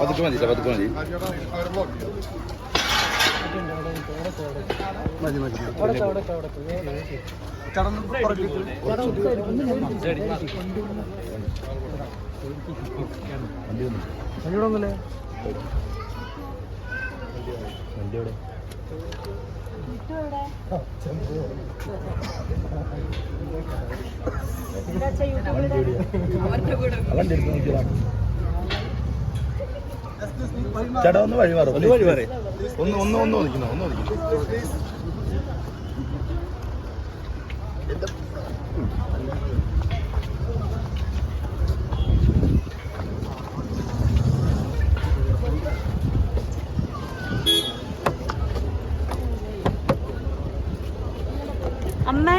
പതുക്കെ മതി പതുക്കെ മതി പതുക്കെ മതി മതി. ചടന്ന് പുറകിലേക്ക് വണ്ടിയോടൊന്നല്ലേ ചേട്ടാ ഒന്ന് വഴി മാറും ഒന്ന് വഴി മാറി. ഒന്ന് ഒന്ന് ഒന്ന് ഒതുക്കുന്നു ഒന്ന് ഒതുക്കുന്നു അമ്മേ?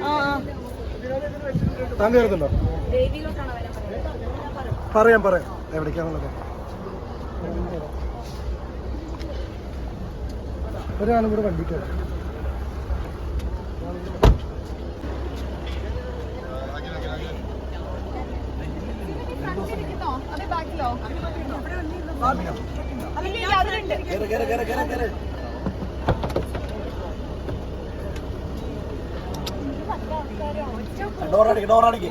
ആ ആ. താൻ കയറുന്നുണ്ടോ പറയാം. പറയാം എവിടേക്കാണുള്ളത് ഒരാളും കൂടെ വണ്ടി കയറും ഡോറടിക്ക് ഡോറടിക്ക്